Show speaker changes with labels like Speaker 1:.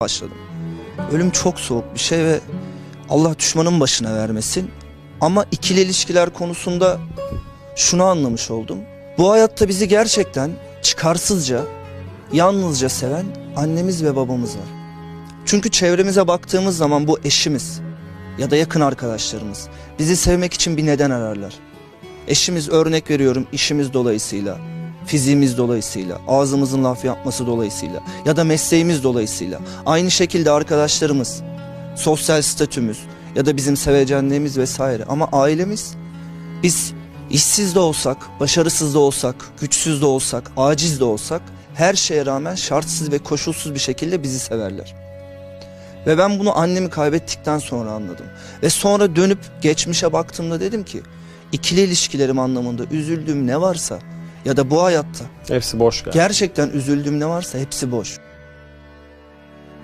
Speaker 1: başladım. Ölüm çok soğuk bir şey ve Allah düşmanın başına vermesin. Ama ikili ilişkiler konusunda şunu anlamış oldum. Bu hayatta bizi gerçekten çıkarsızca, yalnızca seven annemiz ve babamız var. Çünkü çevremize baktığımız zaman bu eşimiz ya da yakın arkadaşlarımız bizi sevmek için bir neden ararlar. Eşimiz örnek veriyorum işimiz dolayısıyla, fiziğimiz dolayısıyla, ağzımızın laf yapması dolayısıyla ya da mesleğimiz dolayısıyla. Aynı şekilde arkadaşlarımız, sosyal statümüz ya da bizim sevecenliğimiz vesaire. Ama ailemiz biz işsiz de olsak, başarısız da olsak, güçsüz de olsak, aciz de olsak her şeye rağmen şartsız ve koşulsuz bir şekilde bizi severler. Ve ben bunu annemi kaybettikten sonra anladım. Ve sonra dönüp geçmişe baktığımda dedim ki ikili ilişkilerim anlamında üzüldüğüm ne varsa ya da bu hayatta
Speaker 2: Hepsi boş galiba.
Speaker 1: gerçekten üzüldüğüm ne varsa hepsi boş.